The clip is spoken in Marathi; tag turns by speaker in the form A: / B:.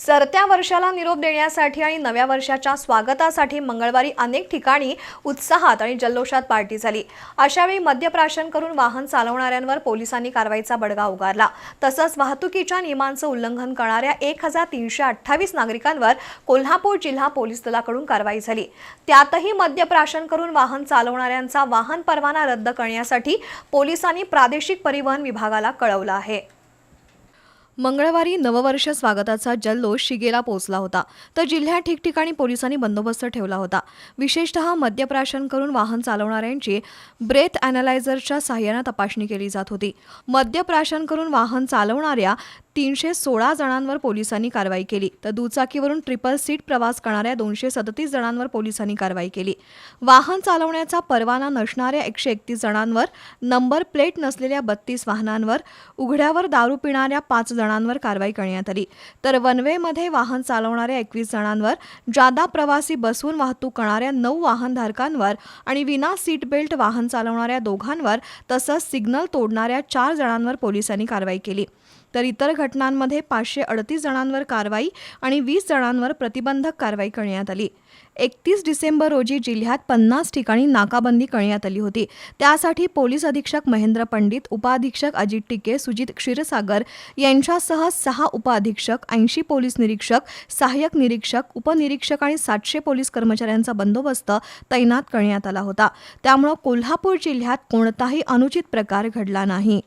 A: सरत्या वर्षाला निरोप देण्यासाठी आणि नव्या वर्षाच्या स्वागतासाठी मंगळवारी अनेक ठिकाणी उत्साहात आणि जल्लोषात पार्टी झाली. अशावेळी मद्यप्राशन करून वाहन चालवणाऱ्यांवर पोलिसांनी कारवाईचा बडगा उगारला. तसंच वाहतुकीच्या नियमांचं उल्लंघन करणाऱ्या एक हजार तीनशे अठ्ठावीस नागरिकांवर कोल्हापूर जिल्हा पोलीस दलाकडून कारवाई झाली. त्यातही मद्यप्राशन करून वाहन चालवणाऱ्यांचा वाहन परवाना रद्द करण्यासाठी पोलिसांनी प्रादेशिक परिवहन विभागाला कळवलं आहे. मंगळवारी नववर्ष स्वागताचा जल्लोष शिगेला पोहोचला होता. तर जिल्ह्यात ठिकठिकाणी पोलिसांनी बंदोबस्त ठेवला होता. विशेषतः मद्यप्राशन करून वाहन चालवणाऱ्यांची ब्रेथ अॅनालायझरच्या सहाय्यानं तपासणी केली जात होती. मद्यप्राशन करून वाहन चालवणाऱ्या तीनशे सोळा जणांवर पोलिसांनी कारवाई केली. तर दुचाकीवरून ट्रिपल सीट प्रवास करणाऱ्या दोनशे सदतीस जणांवर पोलिसांनी कारवाई केली. वाहन चालवण्याचा परवाना नसणाऱ्या एकशे एकतीस जणांवर नंबर प्लेट नसलेल्या बत्तीस वाहनांवर उघड्यावर दारू पिणाऱ्या पाच जणांवर कारवाई करण्यात आली. तर वनवेमध्ये वाहन चालवणाऱ्या एकवीस जणांवर जादा प्रवासी बसवून वाहतूक करणाऱ्या नऊ वाहनधारकांवर आणि विना सीट बेल्ट वाहन चालवणाऱ्या दोघांवर तसंच सिग्नल तोडणाऱ्या चार जणांवर पोलिसांनी कारवाई केली. तर इतर घटनांमध्ये पाचशे अडतीस जणांवर कारवाई आणि वीस जणांवर प्रतिबंधक कारवाई करण्यात आली. एकतीस डिसेंबर रोजी जिल्ह्यात पन्नास ठिकाणी नाकाबंदी करण्यात आली होती. त्यासाठी पोलीस अधीक्षक महेंद्र पंडित उपअधीक्षक अजित टिके सुजित क्षीरसागर यांच्यासह सहा उपअधीक्षक ऐंशी पोलीस निरीक्षक सहाय्यक निरीक्षक उपनिरीक्षक आणि सातशे पोलीस कर्मचाऱ्यांचा बंदोबस्त तैनात करण्यात आला होता. त्यामुळं कोल्हापूर जिल्ह्यात कोणताही अनुचित प्रकार घडला नाही.